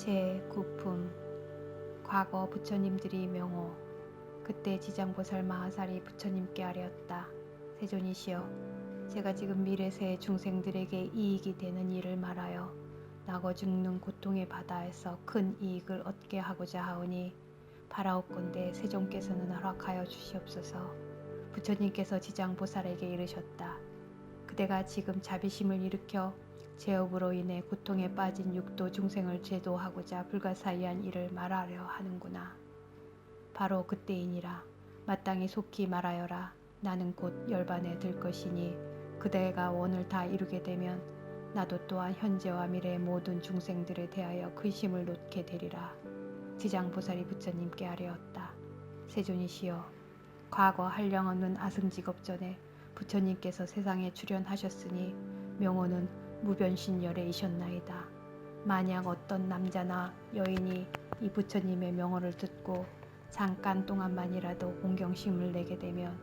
제 9품 과거 부처님들이 명호 그때 지장보살 마하살이 부처님께 아뢰었다. 세존이시여 제가 지금 미래세 중생들에게 이익이 되는 일을 말하여 나고 죽는 고통의 바다에서 큰 이익을 얻게 하고자 하오니 바라옵건대 세존께서는 허락하여 주시옵소서 부처님께서 지장보살에게 이르셨다. 그대가 지금 자비심을 일으켜 제업으로 인해 고통에 빠진 육도 중생을 제도하고자 불가사의한 일을 말하려 하는구나. 바로 그때이니라. 마땅히 속히 말하여라. 나는 곧 열반에 들 것이니 그대가 원을 다 이루게 되면 나도 또한 현재와 미래의 모든 중생들에 대하여 근심을 놓게 되리라. 지장보살이 부처님께 아뢰었다. 세존이시여, 과거 한량 없는 아승직업 전에 부처님께서 세상에 출현하셨으니 명호는 무변신열애이셨나이다. 만약 어떤 남자나 여인이 이 부처님의 명호를 듣고 잠깐 동안만이라도 공경심을 내게 되면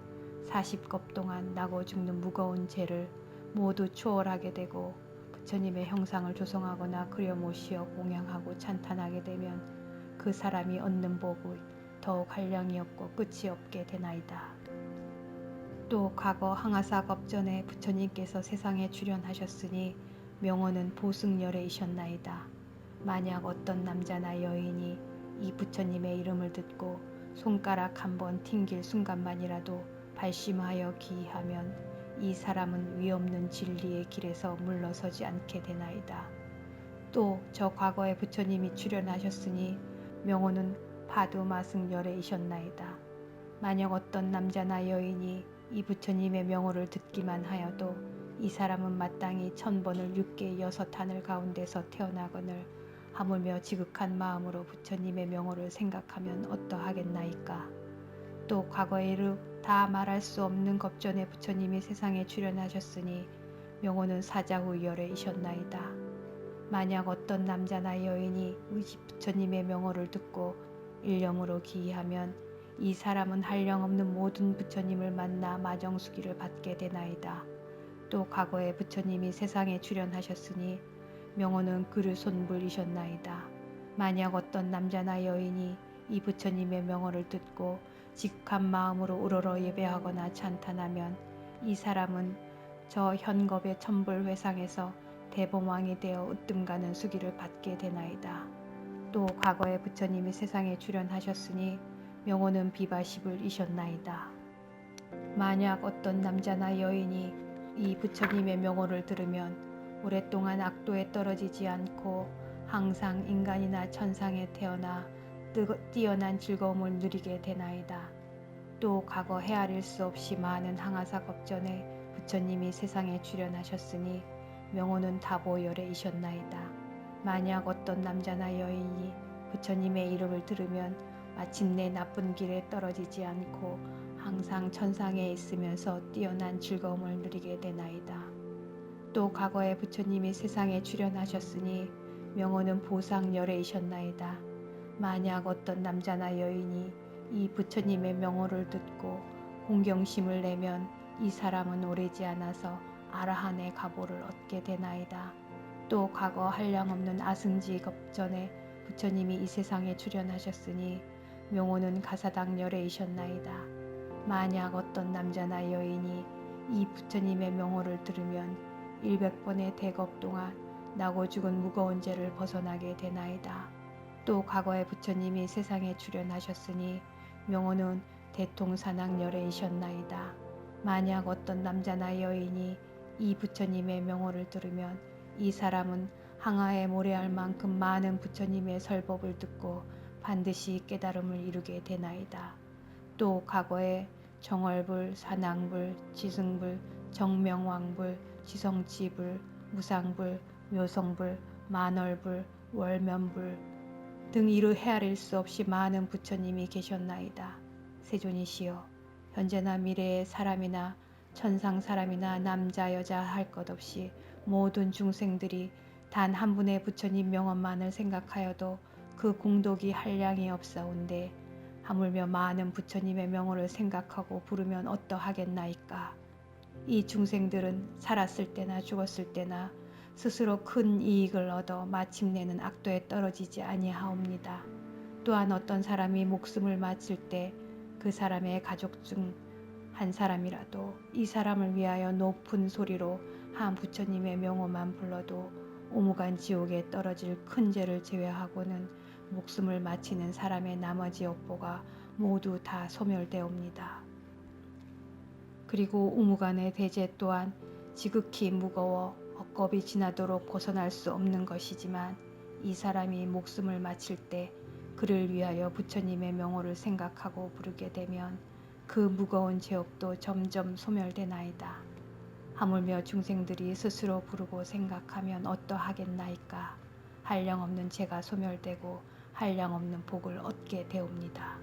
40겁 동안 나고 죽는 무거운 죄를 모두 초월하게 되고 부처님의 형상을 조성하거나 그려 모시어 공양하고 찬탄하게 되면 그 사람이 얻는 복이 더욱 한량이 없고 끝이 없게 되나이다. 또 과거 항아사 겁전에 부처님께서 세상에 출현하셨으니 명호는 보승열애이셨나이다. 만약 어떤 남자나 여인이 이 부처님의 이름을 듣고 손가락 한 번 튕길 순간만이라도 발심하여 기이하면 이 사람은 위없는 진리의 길에서 물러서지 않게 되나이다. 또 저 과거에 부처님이 출현하셨으니 명호는 파두마승 열애이셨나이다. 만약 어떤 남자나 여인이 이 부처님의 명호를 듣기만 하여도 이 사람은 마땅히 천 번을 육계 여섯 하늘 가운데서 태어나거늘 하물며 지극한 마음으로 부처님의 명호를 생각하면 어떠하겠나이까. 또 과거의 일다 말할 수 없는 겁전에 부처님이 세상에 출현하셨으니 명호는 사자후열애이셨나이다. 만약 어떤 남자나 여인이 의지 부처님의 명호를 듣고 일념으로 기이하면 이 사람은 한량없는 모든 부처님을 만나 마정수기를 받게 되나이다. 또 과거에 부처님이 세상에 출현하셨으니 명호는 그를 손불이셨나이다. 만약 어떤 남자나 여인이 이 부처님의 명호를 듣고 직한 마음으로 우러러 예배하거나 찬탄하면 이 사람은 저 현겁의 천불회상에서 대범왕이 되어 으뜸가는 수기를 받게 되나이다. 또 과거에 부처님이 세상에 출현하셨으니 명호는 비바시불이셨나이다. 만약 어떤 남자나 여인이 이 부처님의 명호를 들으면 오랫동안 악도에 떨어지지 않고 항상 인간이나 천상에 태어나 뛰어난 즐거움을 누리게 되나이다. 또 과거 헤아릴 수 없이 많은 항아사 겁전에 부처님이 세상에 출현하셨으니 명호는 다보열애이셨나이다. 만약 어떤 남자나 여인이 부처님의 이름을 들으면 마침내 나쁜 길에 떨어지지 않고 항상 천상에 있으면서 뛰어난 즐거움을 누리게 되나이다. 또 과거에 부처님이 세상에 출현하셨으니 명호는 보상 열애이셨나이다. 만약 어떤 남자나 여인이 이 부처님의 명호를 듣고 공경심을 내면 이 사람은 오래지 않아서 아라한의 가보를 얻게 되나이다. 또 과거 한량없는 아승지 겁전에 부처님이 이 세상에 출현하셨으니 명호는 가사당열애이셨나이다. 만약 어떤 남자나 여인이 이 부처님의 명호를 들으면 일백 번의 대겁 동안 나고 죽은 무거운 죄를 벗어나게 되나이다. 또 과거에 부처님이 세상에 출현하셨으니 명호는 대통사낙열애이셨나이다. 만약 어떤 남자나 여인이 이 부처님의 명호를 들으면 이 사람은 항아에 모래알 만큼 많은 부처님의 설법을 듣고 반드시 깨달음을 이루게 되나이다. 또 과거에 정월불, 사낭불, 지승불, 정명왕불, 지성치불, 무상불, 묘성불, 만월불, 월면불 등 이루 헤아릴 수 없이 많은 부처님이 계셨나이다. 세존이시여 현재나 미래의 사람이나 천상 사람이나 남자 여자 할 것 없이 모든 중생들이 단 한 분의 부처님 명언만을 생각하여도 그 공덕이 한량이 없사온데 하물며 많은 부처님의 명호를 생각하고 부르면 어떠하겠나이까. 이 중생들은 살았을 때나 죽었을 때나 스스로 큰 이익을 얻어 마침내는 악도에 떨어지지 아니하옵니다. 또한 어떤 사람이 목숨을 마칠 때 그 사람의 가족 중 한 사람이라도 이 사람을 위하여 높은 소리로 한 부처님의 명호만 불러도 오무간 지옥에 떨어질 큰 죄를 제외하고는 목숨을 마치는 사람의 나머지 업보가 모두 다 소멸되옵니다. 그리고 우무간의 대제 또한 지극히 무거워 억겁이 지나도록 벗어날 수 없는 것이지만 이 사람이 목숨을 마칠 때 그를 위하여 부처님의 명호를 생각하고 부르게 되면 그 무거운 죄업도 점점 소멸되나이다. 하물며 중생들이 스스로 부르고 생각하면 어떠하겠나이까. 한량없는 죄가 소멸되고 한량 없는 복을 얻게 되옵니다.